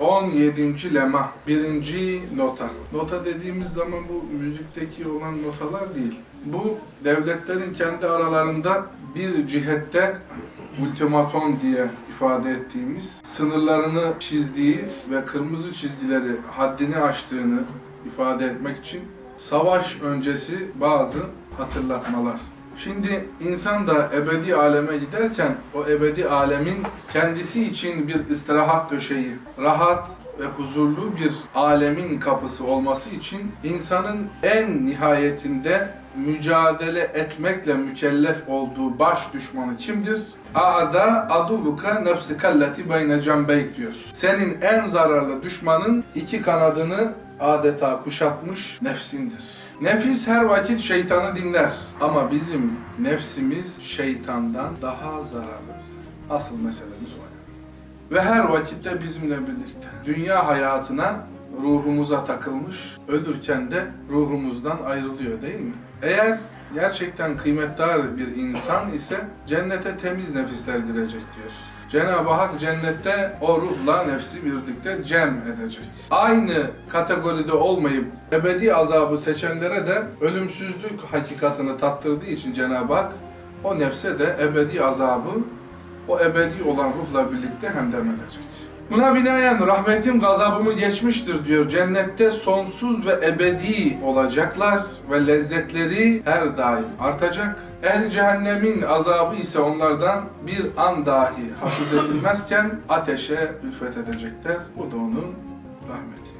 17. lema, birinci nota. Nota dediğimiz zaman bu müzikteki olan notalar değil. Bu devletlerin kendi aralarında bir cihette ultimaton diye ifade ettiğimiz sınırlarını çizdiği ve kırmızı çizgileri haddini aştığını ifade etmek için savaş öncesi bazı hatırlatmalar. Şimdi insan da ebedi aleme giderken o ebedi alemin kendisi için bir istirahat döşeği, rahat ve huzurlu bir alemin kapısı olması için insanın en nihayetinde mücadele etmekle mükellef olduğu baş düşmanı kimdir? A'da adubuka nefsikalleti beyne cembeyk diyor. Senin en zararlı düşmanın iki kanadını adeta kuşatmış nefsindir. Nefis her vakit şeytanı dinler ama bizim nefsimiz şeytandan daha zararlı bize. Asıl meselemiz o. yani. Ve her vakitte bizimle birlikte. Dünya hayatına ruhumuza takılmış, ölürken de ruhumuzdan ayrılıyor değil mi? Eğer gerçekten kıymetdar bir insan ise cennete temiz nefisler girecek diyor. Cenab-ı Hak cennette o ruhla nefsi birlikte cem edecek. Aynı kategoride olmayıp ebedi azabı seçenlere de ölümsüzlük hakikatini tattırdığı için Cenab-ı Hak o nefse de ebedi azabı o ebedi olan ruhla birlikte hemdem edecek. Buna binaen rahmetim gazabımı geçmiştir diyor. Cennette sonsuz ve ebedi olacaklar ve lezzetleri her daim artacak. Ehl cehennemin azabı ise onlardan bir an dahi hafif edilmezken ateşe ülfet edecekler. Bu da onun rahmeti.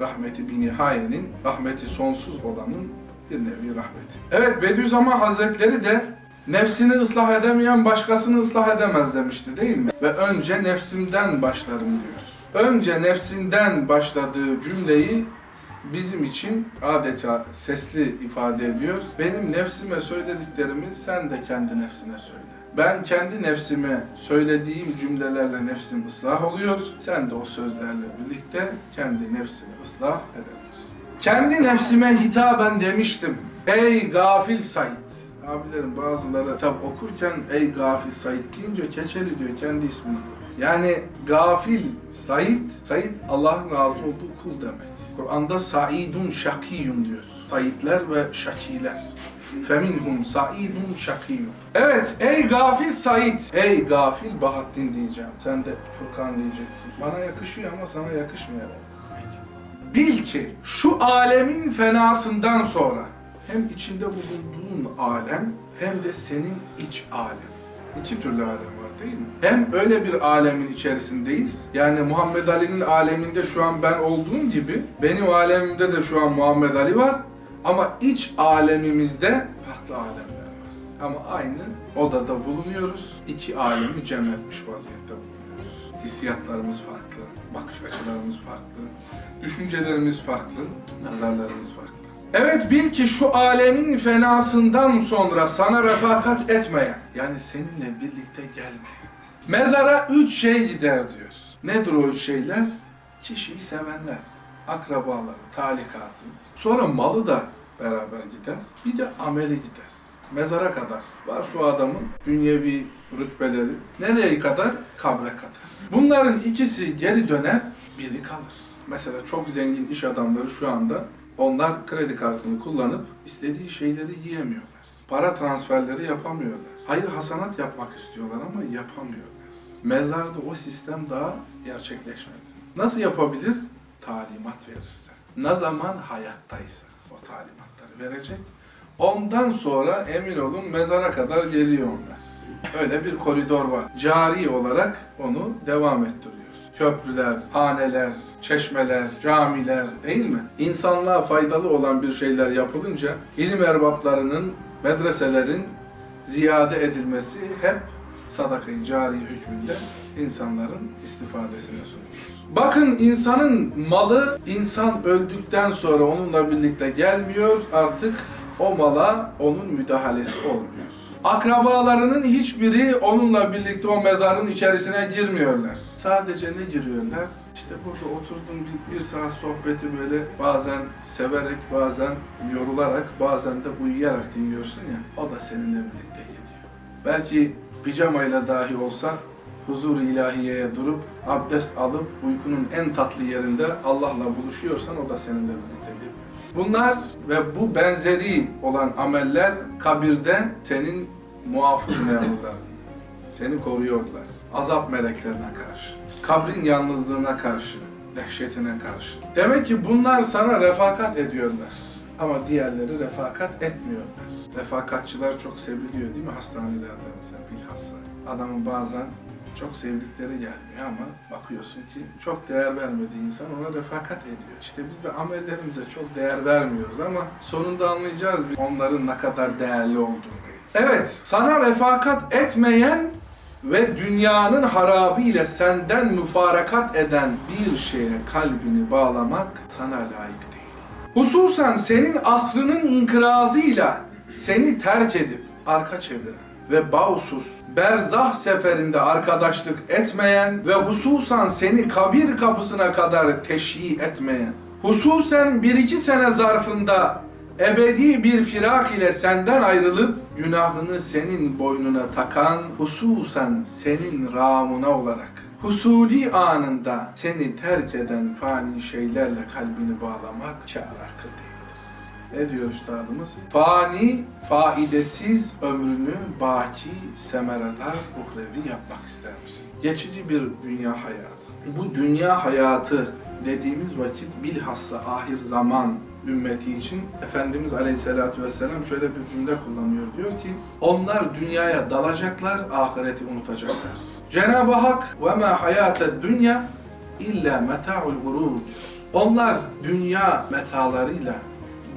Rahmeti bir nihayenin, rahmeti sonsuz olanın bir nevi rahmeti. Evet Bediüzzaman Hazretleri de Nefsini ıslah edemeyen başkasını ıslah edemez demişti değil mi? Ve önce nefsimden başlarım diyor. Önce nefsinden başladığı cümleyi bizim için adeta sesli ifade ediyor. Benim nefsime söylediklerimi sen de kendi nefsine söyle. Ben kendi nefsime söylediğim cümlelerle nefsim ıslah oluyor. Sen de o sözlerle birlikte kendi nefsini ıslah edebilirsin. Kendi nefsime hitaben demiştim. Ey gafil Said. Abilerim bazıları kitap okurken ey gafil Said deyince keçeli diyor kendi ismini koyuyor. Yani gafil Said, Said Allah'ın razı olduğu kul demek. Kur'an'da saidun şakiyun diyor. Saidler ve şakiler. Feminhum saidun şakiyun. Evet ey gafil Said, ey gafil Bahattin diyeceğim. Sen de Furkan diyeceksin. Bana yakışıyor ama sana yakışmıyor. Bil ki şu alemin fenasından sonra hem içinde bulunduğun alem hem de senin iç alem. İki türlü alem var değil mi? Hem öyle bir alemin içerisindeyiz. Yani Muhammed Ali'nin aleminde şu an ben olduğum gibi benim alemimde de şu an Muhammed Ali var. Ama iç alemimizde farklı alemler var. Ama aynı odada bulunuyoruz. İki alemi cem etmiş vaziyette bulunuyoruz. Hissiyatlarımız farklı, bakış açılarımız farklı, düşüncelerimiz farklı, nazarlarımız farklı. Evet bil ki şu alemin fenasından sonra sana refakat etmeyen, yani seninle birlikte gelmeyen, mezara üç şey gider diyor. Nedir o üç şeyler? Kişiyi sevenler, akrabaları, talikatı. Sonra malı da beraber gider. Bir de ameli gider. Mezara kadar. Var şu adamın dünyevi rütbeleri. Nereye kadar? Kabre kadar. Bunların ikisi geri döner, biri kalır. Mesela çok zengin iş adamları şu anda onlar kredi kartını kullanıp istediği şeyleri yiyemiyorlar. Para transferleri yapamıyorlar. Hayır hasanat yapmak istiyorlar ama yapamıyorlar. Mezarda o sistem daha gerçekleşmedi. Nasıl yapabilir? Talimat verirse. Ne zaman hayattaysa o talimatları verecek. Ondan sonra emin olun mezara kadar geliyor onlar. Öyle bir koridor var. Cari olarak onu devam ettiriyor köprüler, haneler, çeşmeler, camiler değil mi? İnsanlığa faydalı olan bir şeyler yapılınca ilim erbaplarının, medreselerin ziyade edilmesi hep sadaka-i cari hükmünde insanların istifadesine sunulur. Bakın insanın malı insan öldükten sonra onunla birlikte gelmiyor artık o mala onun müdahalesi olmuyor. Akrabalarının hiçbiri onunla birlikte o mezarın içerisine girmiyorlar. Sadece ne giriyorlar? İşte burada oturdum bir, bir saat sohbeti böyle bazen severek, bazen yorularak, bazen de uyuyarak dinliyorsun ya. O da seninle birlikte geliyor. Belki pijamayla dahi olsa huzur ilahiyeye durup abdest alıp uykunun en tatlı yerinde Allah'la buluşuyorsan o da seninle birlikte geliyor. Bunlar ve bu benzeri olan ameller kabirde senin muhafız memurların. Seni koruyorlar. Azap meleklerine karşı. Kabrin yalnızlığına karşı. Dehşetine karşı. Demek ki bunlar sana refakat ediyorlar. Ama diğerleri refakat etmiyorlar. Refakatçılar çok sevriliyor değil mi hastanelerde mesela bilhassa. Adamın bazen çok sevdikleri gelmiyor ama bakıyorsun ki çok değer vermediği insan ona refakat ediyor. İşte biz de amellerimize çok değer vermiyoruz ama sonunda anlayacağız biz onların ne kadar değerli olduğunu. Evet, sana refakat etmeyen ve dünyanın harabiyle senden müfarakat eden bir şeye kalbini bağlamak sana layık değil. Hususen senin asrının inkırazıyla seni terk edip arka çeviren ve bağsuz, berzah seferinde arkadaşlık etmeyen ve hususan seni kabir kapısına kadar teşhi etmeyen, hususen bir iki sene zarfında ebedi bir firak ile senden ayrılıp günahını senin boynuna takan, hususen senin ramına olarak husuli anında seni terk eden fani şeylerle kalbini bağlamak değildir. Ne diyor üstadımız? Fani, faidesiz ömrünü baki, semeradar, uhrevi yapmak ister misin? Geçici bir dünya hayatı. Bu dünya hayatı dediğimiz vakit bilhassa ahir zaman ümmeti için Efendimiz Aleyhisselatü Vesselam şöyle bir cümle kullanıyor. Diyor ki, onlar dünyaya dalacaklar, ahireti unutacaklar. Cenab-ı Hak ve ma hayated dünya illa meta'ul gurur. Onlar dünya metalarıyla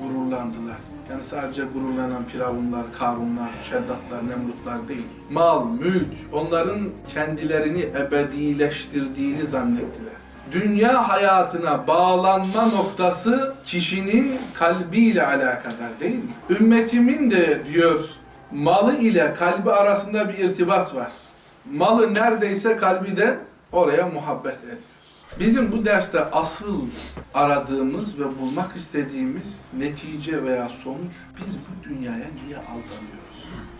gururlandılar. Yani sadece gururlanan firavunlar, karunlar, şeddatlar, nemrutlar değil. Mal, mülk, onların kendilerini ebedileştirdiğini zannettiler. Dünya hayatına bağlanma noktası kişinin kalbiyle alakadar değil mi? Ümmetimin de diyor malı ile kalbi arasında bir irtibat var. Malı neredeyse kalbi de oraya muhabbet ediyor. Bizim bu derste asıl aradığımız ve bulmak istediğimiz netice veya sonuç biz bu dünyaya niye aldanıyoruz?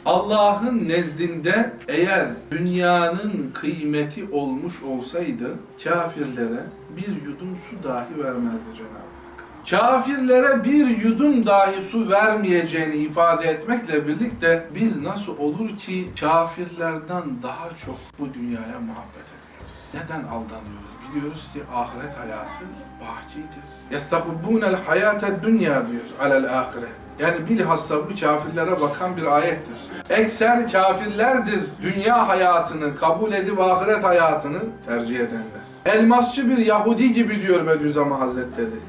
Allah'ın nezdinde eğer dünyanın kıymeti olmuş olsaydı kafirlere bir yudum su dahi vermezdi Cenab-ı Hak. Kafirlere bir yudum dahi su vermeyeceğini ifade etmekle birlikte biz nasıl olur ki kafirlerden daha çok bu dünyaya muhabbet ediyoruz? Neden aldanıyoruz? gidiyoruz ki ahiret hayatı bahçedir. Yestakubbunel hayate dünya diyor alel ahire. Yani bilhassa bu kafirlere bakan bir ayettir. Ekser kafirlerdir dünya hayatını kabul edip ahiret hayatını tercih edenler. Elmasçı bir Yahudi gibi diyor Bediüzzaman Hazretleri.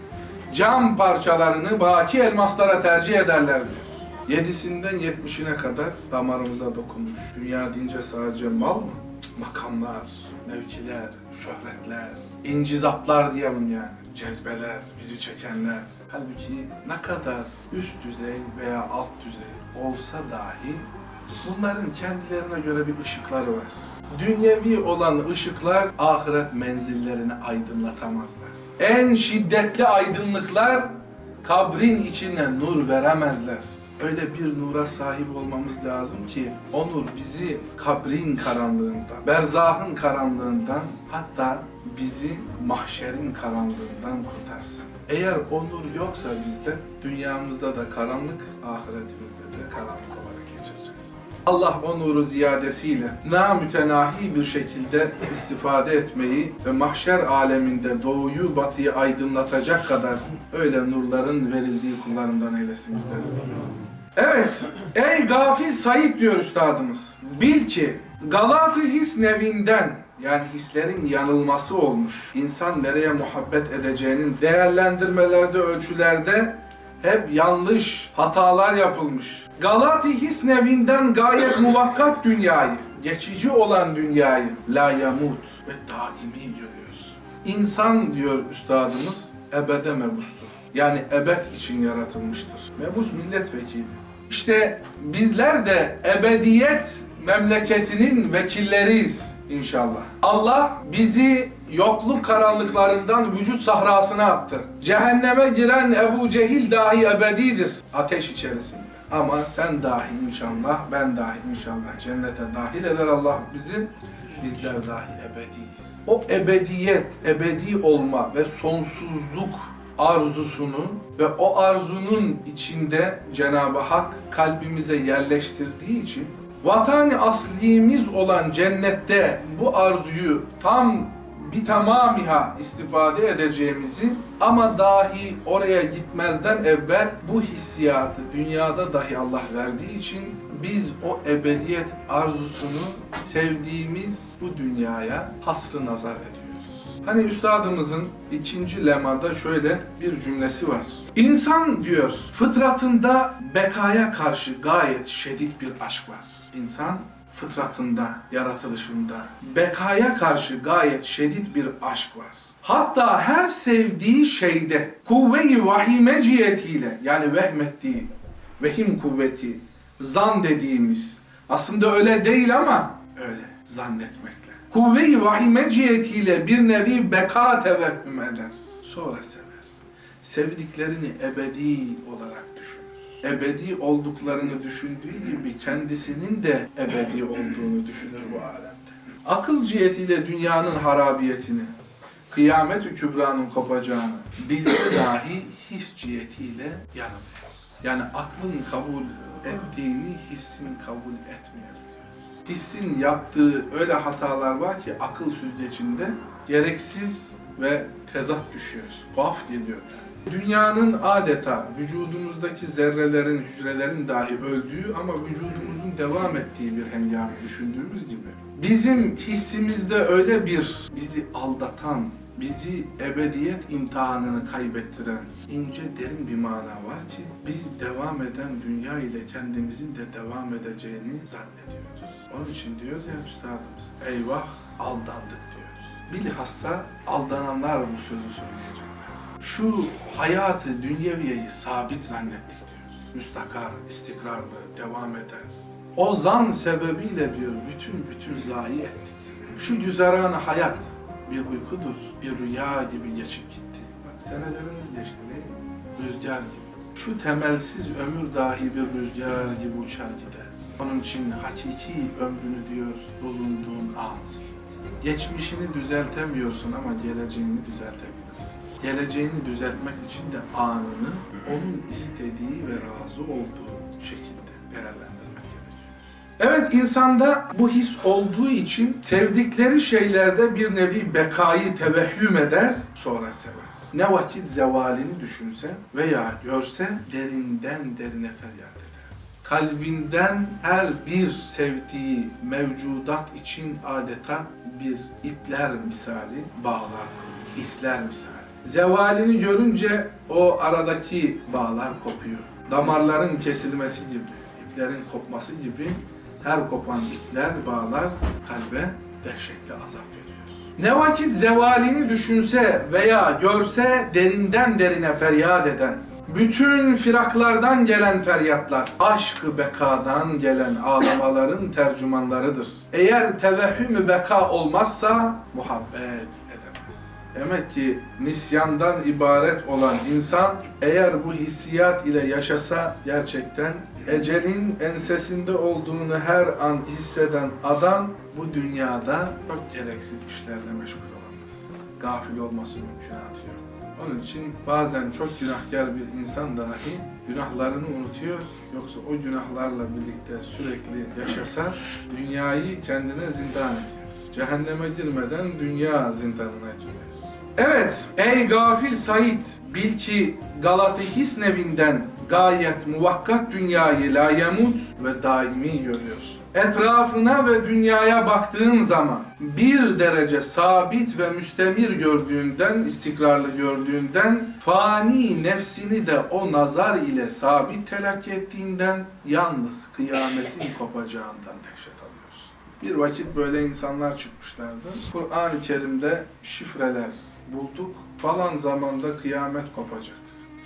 Cam parçalarını baki elmaslara tercih ederler diyor. Yedisinden yetmişine kadar damarımıza dokunmuş. Dünya deyince sadece mal mı? Makamlar, mevkiler, şöhretler, incizaplar diyelim yani. Cezbeler, bizi çekenler. Halbuki ne kadar üst düzey veya alt düzey olsa dahi bunların kendilerine göre bir ışıkları var. Dünyevi olan ışıklar ahiret menzillerini aydınlatamazlar. En şiddetli aydınlıklar kabrin içine nur veremezler. Öyle bir nura sahip olmamız lazım ki o nur bizi kabrin karanlığından, berzahın karanlığından hatta bizi mahşerin karanlığından kurtarsın. Eğer o nur yoksa bizde dünyamızda da karanlık, ahiretimizde de karanlık geçireceğiz. Allah o nuru ziyadesiyle namütenahi bir şekilde istifade etmeyi ve mahşer aleminde doğuyu batıyı aydınlatacak kadar öyle nurların verildiği kullarından eylesin bizleri. Evet, ey gafil Said diyor üstadımız. Bil ki Galatı his nevinden yani hislerin yanılması olmuş. İnsan nereye muhabbet edeceğinin değerlendirmelerde, ölçülerde hep yanlış hatalar yapılmış. Galati his nevinden gayet muvakkat dünyayı, geçici olan dünyayı la yamut ve daimi görüyoruz. İnsan diyor üstadımız ebede mebustur. Yani ebed için yaratılmıştır. Mebus milletvekili. İşte bizler de ebediyet memleketinin vekilleriyiz inşallah. Allah bizi yokluk karanlıklarından vücut sahrasına attı. Cehenneme giren Ebu Cehil dahi ebedidir ateş içerisinde. Ama sen dahi inşallah, ben dahi inşallah cennete dahil eder Allah bizi. bizler dahi ebediyiz. O ebediyet, ebedi olma ve sonsuzluk arzusunu ve o arzunun içinde Cenab-ı Hak kalbimize yerleştirdiği için vatani aslimiz olan cennette bu arzuyu tam bir tamamiha istifade edeceğimizi ama dahi oraya gitmezden evvel bu hissiyatı dünyada dahi Allah verdiği için biz o ebediyet arzusunu sevdiğimiz bu dünyaya hasrı nazar ediyoruz. Hani üstadımızın ikinci lemada şöyle bir cümlesi var. İnsan diyor fıtratında bekaya karşı gayet şiddet bir aşk var. İnsan fıtratında, yaratılışında bekaya karşı gayet şiddet bir aşk var. Hatta her sevdiği şeyde kuvve-i vahime cihetiyle yani vehmettiği, vehim kuvveti, zan dediğimiz aslında öyle değil ama öyle zannetmekle. Kuvve-i vahime cihetiyle bir nevi beka tevehhüm eder. Sonra sever. Sevdiklerini ebedi olarak düşünür. Ebedi olduklarını düşündüğü gibi kendisinin de ebedi olduğunu düşünür bu alemde. Akıl cihetiyle dünyanın harabiyetini, kıyamet-ü kübranın kopacağını bilse dahi his cihetiyle yanılıyor. Yani aklın kabul ettiğini hissin kabul etmiyor. Hissin yaptığı öyle hatalar var ki akıl süzgecinde gereksiz ve tezat düşüyor. Tuhaf geliyor. Dünyanın adeta vücudumuzdaki zerrelerin, hücrelerin dahi öldüğü ama vücudumuzun devam ettiği bir hengame düşündüğümüz gibi. Bizim hissimizde öyle bir bizi aldatan, bizi ebediyet imtihanını kaybettiren ince derin bir mana var ki biz devam eden dünya ile kendimizin de devam edeceğini zannediyoruz. Onun için diyor ya üstadımız eyvah aldandık. Bilhassa aldananlar bu sözü söyleyecekler. Şu hayatı dünyeviyeyi sabit zannettik diyoruz. Müstakar, istikrarlı, devam eder. O zan sebebiyle diyor bütün bütün zayi ettik. Şu güzeran hayat bir uykudur, bir rüya gibi geçip gitti. Bak senelerimiz geçti değil mi? Rüzgar gibi. Şu temelsiz ömür dahi bir rüzgar gibi uçar gider. Onun için hakiki ömrünü diyor bulunduğun an. Geçmişini düzeltemiyorsun ama geleceğini düzeltebilirsin. Geleceğini düzeltmek için de anını onun istediği ve razı olduğu şekilde değerlendirmek gerekiyor. Evet insanda bu his olduğu için sevdikleri şeylerde bir nevi bekayı tevehhüm eder sonra sever. Ne vakit zevalini düşünse veya görse derinden derine feryat eder. Kalbinden her bir sevdiği mevcudat için adeta bir ipler misali bağlar hisler misali. Zevalini görünce o aradaki bağlar kopuyor. Damarların kesilmesi gibi, iplerin kopması gibi her kopan ipler, bağlar kalbe dehşetli azap veriyor. Ne vakit zevalini düşünse veya görse derinden derine feryat eden, bütün firaklardan gelen feryatlar, aşkı bekadan gelen ağlamaların tercümanlarıdır. Eğer tevehhüm beka olmazsa muhabbet edemez. Demek ki nisyandan ibaret olan insan eğer bu hissiyat ile yaşasa gerçekten ecelin ensesinde olduğunu her an hisseden adam bu dünyada çok gereksiz işlerle meşgul olamaz. Gafil olması mümkünatı yok. Onun için bazen çok günahkar bir insan dahi günahlarını unutuyor. Yoksa o günahlarla birlikte sürekli yaşasa dünyayı kendine zindan ediyor. Cehenneme girmeden dünya zindanına giriyor. Evet, ey gafil Said, bil ki Galata Hisnevinden gayet muvakkat dünyayı la yemut ve daimi görüyorsun. Etrafına ve dünyaya baktığın zaman bir derece sabit ve müstemir gördüğünden, istikrarlı gördüğünden, fani nefsini de o nazar ile sabit telakki ettiğinden, yalnız kıyametin kopacağından dehşet alıyorsun. Bir vakit böyle insanlar çıkmışlardı. Kur'an-ı Kerim'de şifreler bulduk. Falan zamanda kıyamet kopacak.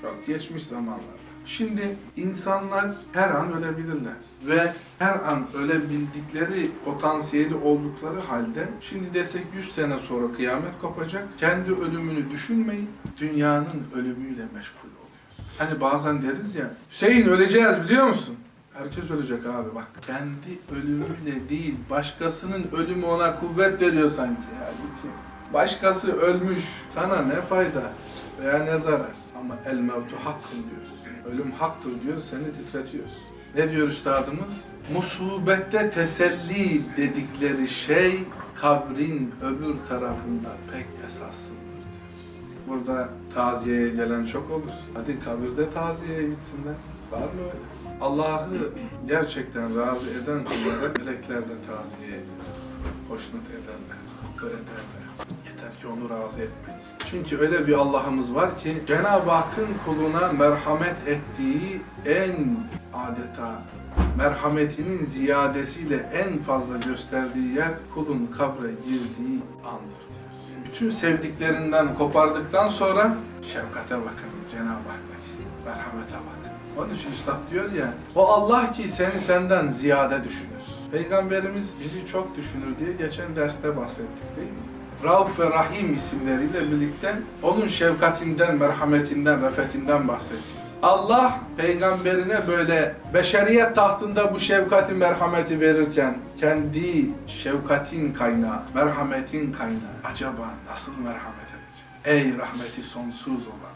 Çok geçmiş zamanlarda. Şimdi insanlar her an ölebilirler ve her an ölebildikleri potansiyeli oldukları halde şimdi desek 100 sene sonra kıyamet kopacak. Kendi ölümünü düşünmeyip dünyanın ölümüyle meşgul oluyoruz. Hani bazen deriz ya Hüseyin öleceğiz biliyor musun? Herkes ölecek abi bak. Kendi ölümüyle değil, başkasının ölümü ona kuvvet veriyor sanki. Halbuki başkası ölmüş. Sana ne fayda veya ne zarar? Ama el mevtu hakkın diyor. Ölüm haktır diyor, seni titretiyor. Ne diyor üstadımız? Musibette teselli dedikleri şey kabrin öbür tarafında pek esassızdır diyor. Burada taziyeye gelen çok olur. Hadi kabirde taziyeye gitsinler. Var mı öyle? Allah'ı gerçekten razı eden kullara melekler de taziyeye gider. Hoşnut ederler, mutlu ederler. Yeter ki onu razı etmek. Çünkü öyle bir Allah'ımız var ki Cenab-ı Hakk'ın kuluna merhamet ettiği en adeta merhametinin ziyadesiyle en fazla gösterdiği yer kulun kabre girdiği andır. Bütün sevdiklerinden kopardıktan sonra şefkate bakın Cenab-ı Hak'taki merhamete bakın. Onun için Üstad diyor ya, o Allah ki seni senden ziyade düşünür. Peygamberimiz bizi çok düşünür diye geçen derste bahsettik değil mi? Rauf ve Rahim isimleriyle birlikte onun şefkatinden, merhametinden, refetinden bahsettik. Allah peygamberine böyle beşeriyet tahtında bu şefkati, merhameti verirken kendi şefkatin kaynağı, merhametin kaynağı acaba nasıl merhamet edecek? Ey rahmeti sonsuz olan,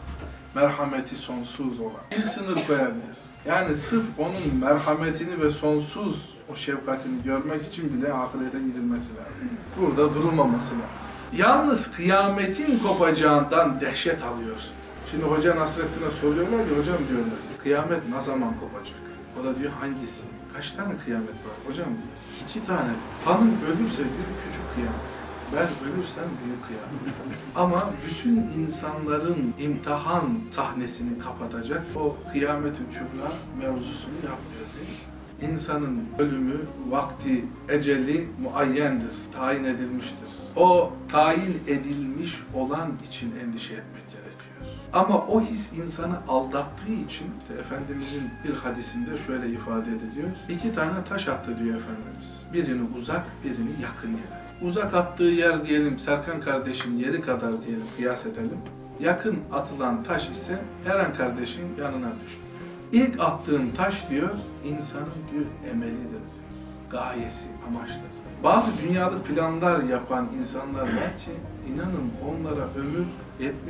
merhameti sonsuz olan kim sınır koyabilir? Yani sırf onun merhametini ve sonsuz o şefkatini görmek için bile ahirete gidilmesi lazım. Burada durulmaması lazım. Yalnız kıyametin kopacağından dehşet alıyorsun. Şimdi Hoca Nasreddin'e soruyorlar ya hocam diyorlar kıyamet ne zaman kopacak? O da diyor hangisi? Kaç tane kıyamet var hocam diyor. İki tane. Hanım ölürse bir küçük kıyamet. Ben ölürsem büyük kıyamet. Ama bütün insanların imtihan sahnesini kapatacak o kıyamet-ü kübra mevzusunu yapmıyor değil mi? İnsanın ölümü, vakti, eceli muayyendir, tayin edilmiştir. O tayin edilmiş olan için endişe etmek gerekiyor. Ama o his insanı aldattığı için işte Efendimizin bir hadisinde şöyle ifade ediliyor. İki tane taş attı diyor Efendimiz. Birini uzak, birini yakın yere. Uzak attığı yer diyelim Serkan kardeşin yeri kadar diyelim kıyas edelim. Yakın atılan taş ise Eren kardeşin yanına düştü. İlk attığım taş diyor, insanın diyor emelidir diyor. Gayesi, amaçları. Bazı dünyalık planlar yapan insanlar var ki inanın onlara ömür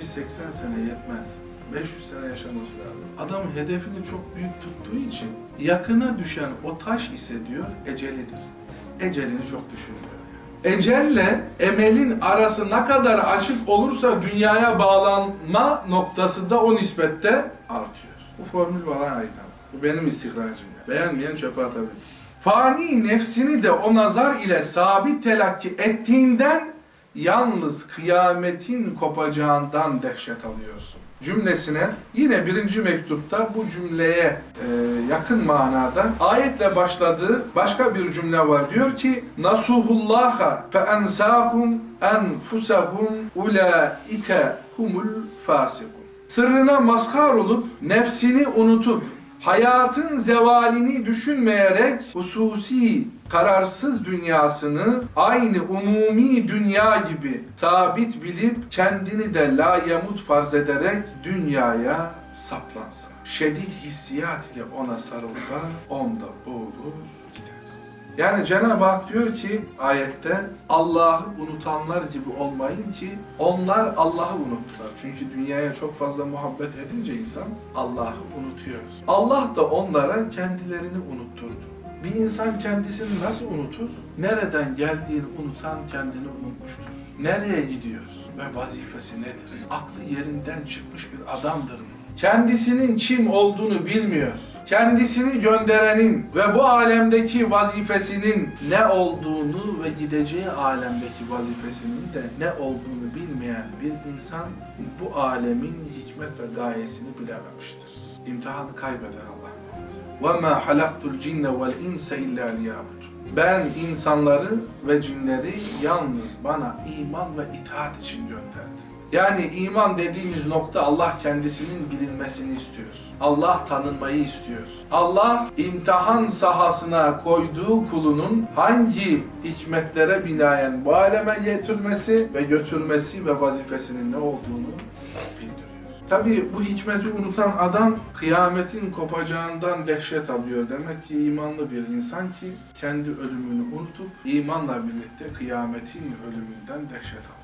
70-80 sene yetmez. 500 sene yaşaması lazım. Adam hedefini çok büyük tuttuğu için yakına düşen o taş ise diyor ecelidir. Ecelini çok düşünmüyor. Ecelle emelin arası ne kadar açık olursa dünyaya bağlanma noktası da o nispette artıyor. Bu formül bana ait ama. Bu benim istihracım. Beğenmeyen çöpe atabilir. Fani nefsini de o nazar ile sabit telakki ettiğinden yalnız kıyametin kopacağından dehşet alıyorsun. Cümlesine yine birinci mektupta bu cümleye e, yakın manada ayetle başladığı başka bir cümle var. Diyor ki Nasuhullaha fe ensahum enfusahum ulaike humul fasikun. Sırrına mazhar olup nefsini unutup hayatın zevalini düşünmeyerek hususi kararsız dünyasını aynı umumi dünya gibi sabit bilip kendini de la yamut farz ederek dünyaya saplansa. Şedid hissiyat ile ona sarılsa onda boğulur. Yani Cenab-ı Hak diyor ki ayette Allah'ı unutanlar gibi olmayın ki onlar Allah'ı unuttular. Çünkü dünyaya çok fazla muhabbet edince insan Allah'ı unutuyor. Allah da onlara kendilerini unutturdu. Bir insan kendisini nasıl unutur? Nereden geldiğini unutan kendini unutmuştur. Nereye gidiyor ve vazifesi nedir? Aklı yerinden çıkmış bir adamdır mı? Kendisinin kim olduğunu bilmiyor kendisini gönderenin ve bu alemdeki vazifesinin ne olduğunu ve gideceği alemdeki vazifesinin de ne olduğunu bilmeyen bir insan bu alemin hikmet ve gayesini bilememiştir. İmtihanı kaybeder Allah muhafaza. وَمَا حَلَقْتُ الْجِنَّ وَالْاِنْسَ اِلَّا لِيَعْبُدُ Ben insanları ve cinleri yalnız bana iman ve itaat için gönderdim. Yani iman dediğimiz nokta Allah kendisinin bilinmesini istiyor. Allah tanınmayı istiyor. Allah imtihan sahasına koyduğu kulunun hangi hikmetlere binaen bu aleme getirmesi ve götürmesi ve vazifesinin ne olduğunu bildiriyor. Tabii bu hikmeti unutan adam kıyametin kopacağından dehşet alıyor. Demek ki imanlı bir insan ki kendi ölümünü unutup imanla birlikte kıyametin ölümünden dehşet alıyor.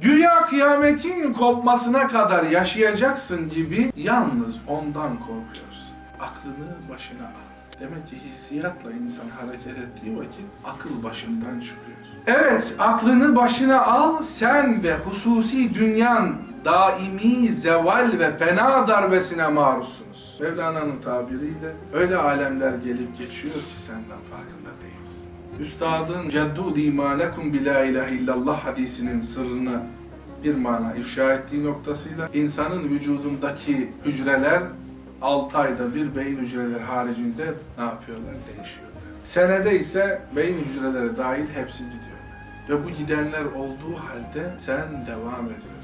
Güya kıyametin kopmasına kadar yaşayacaksın gibi yalnız ondan korkuyorsun. Aklını başına al. Demek ki hissiyatla insan hareket ettiği vakit akıl başından çıkıyor. Evet, aklını başına al, sen ve hususi dünyan daimi zeval ve fena darbesine maruzsunuz. Mevlana'nın tabiriyle öyle alemler gelip geçiyor ki senden farkında değilsin. Üstadın ceddu dimalekum bila ilahe illallah hadisinin sırrını bir mana ifşa ettiği noktasıyla insanın vücudundaki hücreler 6 ayda bir beyin hücreleri haricinde ne yapıyorlar? Değişiyorlar. Senede ise beyin hücreleri dahil hepsi gidiyorlar. Ve bu gidenler olduğu halde sen devam ediyorsun.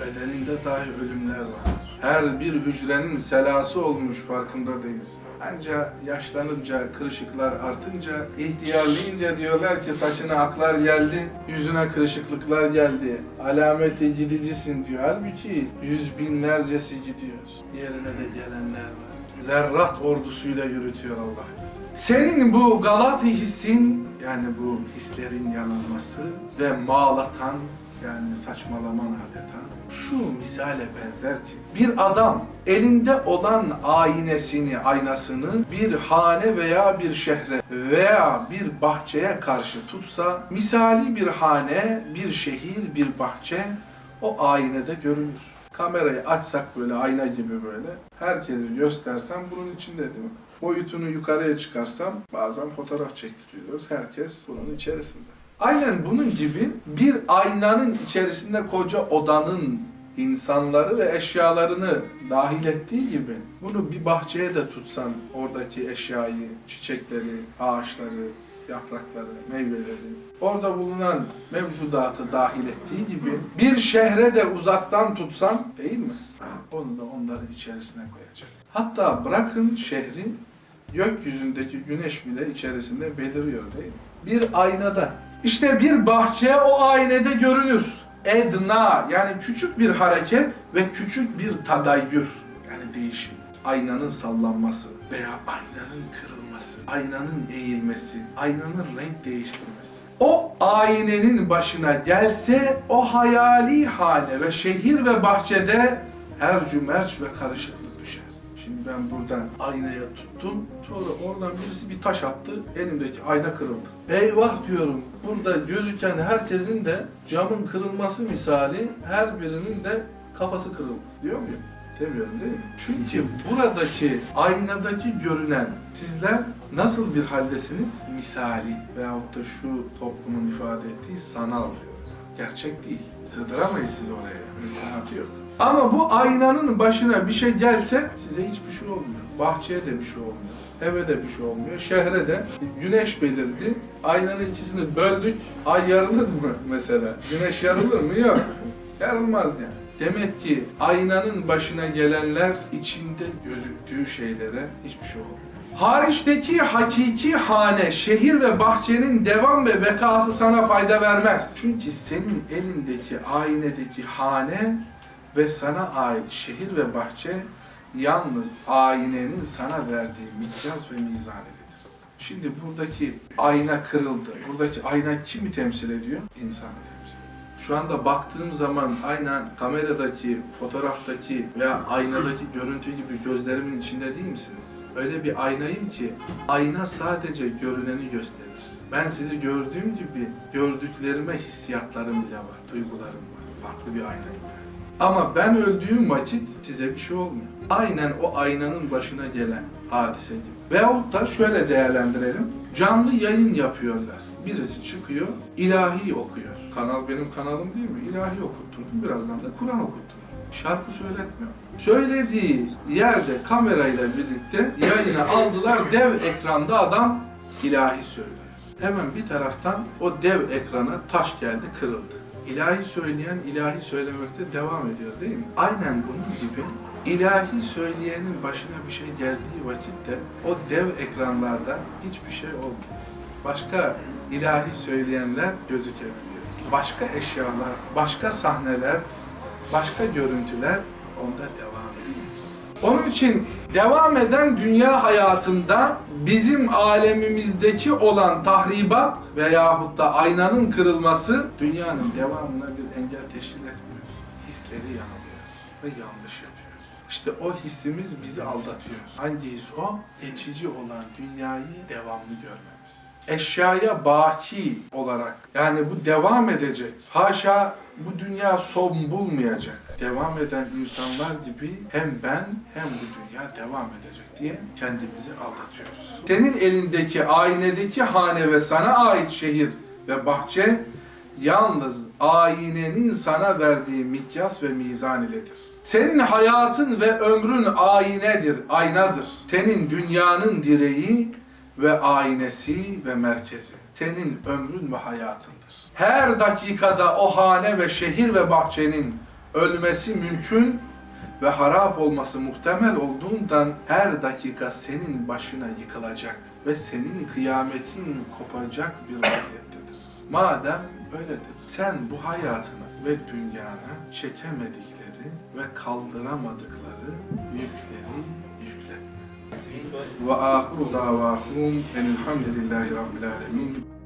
Bedeninde dahi ölümler var. Her bir hücrenin selası olmuş farkında değilsin. Ancak yaşlanınca, kırışıklar artınca, ihtiyarlayınca diyorlar ki saçına aklar geldi, yüzüne kırışıklıklar geldi. Alameti gidicisin diyor. Halbuki yüz binlercesi gidiyor. Yerine de gelenler var. Zerrat ordusuyla yürütüyor Allah bizi. Senin bu Galata hissin, yani bu hislerin yanılması ve mağlatan, yani saçmalaman adeta, şu misale benzer ki bir adam elinde olan aynesini, aynasını bir hane veya bir şehre veya bir bahçeye karşı tutsa misali bir hane, bir şehir, bir bahçe o aynede görünür. Kamerayı açsak böyle ayna gibi böyle herkesi göstersem bunun içinde değil mi? Boyutunu yukarıya çıkarsam bazen fotoğraf çektiriyoruz. Herkes bunun içerisinde. Aynen bunun gibi bir aynanın içerisinde koca odanın insanları ve eşyalarını dahil ettiği gibi bunu bir bahçeye de tutsan oradaki eşyayı, çiçekleri, ağaçları, yaprakları, meyveleri, orada bulunan mevcudatı dahil ettiği gibi bir şehre de uzaktan tutsan değil mi? Onu da onların içerisine koyacak. Hatta bırakın şehri, gökyüzündeki güneş bile içerisinde beliriyor değil mi? Bir aynada. İşte bir bahçe o aynada görünür. Edna yani küçük bir hareket ve küçük bir tagayyür yani değişim. Aynanın sallanması veya aynanın kırılması, aynanın eğilmesi, aynanın renk değiştirmesi. O aynenin başına gelse o hayali hane ve şehir ve bahçede her cümerç ve karışıklık. Şimdi ben buradan aynaya tuttum. Sonra oradan birisi bir taş attı. Elimdeki ayna kırıldı. Eyvah diyorum. Burada gözüken herkesin de camın kırılması misali her birinin de kafası kırıldı. Diyor muyum? Demiyorum değil mi? Çünkü buradaki aynadaki görünen sizler nasıl bir haldesiniz? Misali veyahut da şu toplumun ifade ettiği sanal diyor. Gerçek değil. Sığdıramayız siz oraya. Mümkünatı yok. Ama bu aynanın başına bir şey gelse size hiçbir şey olmuyor. Bahçeye de bir şey olmuyor. Eve de bir şey olmuyor. Şehre de güneş belirdi. Aynanın ikisini böldük. Ay yarılır mı mesela? Güneş yarılır mı? Yok. Yarılmaz yani. Demek ki aynanın başına gelenler içinde gözüktüğü şeylere hiçbir şey olmuyor. Hariçteki hakiki hane, şehir ve bahçenin devam ve bekası sana fayda vermez. Çünkü senin elindeki aynedeki hane ve sana ait şehir ve bahçe yalnız aynenin sana verdiği mikyas ve mizan iledir. Şimdi buradaki ayna kırıldı. Buradaki ayna kimi temsil ediyor? İnsanı temsil ediyor. Şu anda baktığım zaman aynen kameradaki, fotoğraftaki veya aynadaki görüntü gibi gözlerimin içinde değil misiniz? Öyle bir aynayım ki ayna sadece görüneni gösterir. Ben sizi gördüğüm gibi gördüklerime hissiyatlarım bile var, duygularım var. Farklı bir aynayım yani. Ama ben öldüğüm vakit size bir şey olmuyor. Aynen o aynanın başına gelen hadise gibi. Veyahut da şöyle değerlendirelim. Canlı yayın yapıyorlar. Birisi çıkıyor, ilahi okuyor. Kanal benim kanalım değil mi? İlahi okutturdum. Birazdan da Kur'an okutturdum. Şarkı söyletmiyor. Söylediği yerde kamerayla birlikte yayına aldılar. Dev ekranda adam ilahi söylüyor. Hemen bir taraftan o dev ekrana taş geldi, kırıldı. İlahi söyleyen ilahi söylemekte devam ediyor değil mi? Aynen bunun gibi ilahi söyleyenin başına bir şey geldiği vakitte o dev ekranlarda hiçbir şey olmuyor. Başka ilahi söyleyenler gözükebiliyor. Başka eşyalar, başka sahneler, başka görüntüler onda devam. Onun için devam eden dünya hayatında bizim alemimizdeki olan tahribat veyahut da aynanın kırılması dünyanın devamına bir engel teşkil etmiyor. Hisleri yanılıyor ve yanlış yapıyoruz. İşte o hissimiz bizi aldatıyor. Hangi his o? Geçici olan dünyayı devamlı görmemiz. Eşyaya baki olarak yani bu devam edecek. Haşa bu dünya son bulmayacak. Devam eden insanlar gibi hem ben hem bu dünya devam edecek diye kendimizi aldatıyoruz. Senin elindeki aynedeki hane ve sana ait şehir ve bahçe yalnız aynenin sana verdiği mikyas ve mizan iledir. Senin hayatın ve ömrün aynedir, aynadır. Senin dünyanın direği ve aynesi ve merkezi. Senin ömrün ve hayatındır. Her dakikada o hane ve şehir ve bahçenin ölmesi mümkün ve harap olması muhtemel olduğundan her dakika senin başına yıkılacak ve senin kıyametin kopacak bir vaziyettedir. Madem öyledir, sen bu hayatını ve dünyana çekemedikleri ve kaldıramadıkları yükleri yükletme. Ve ahiru davahum enilhamdülillahi rabbil alemin.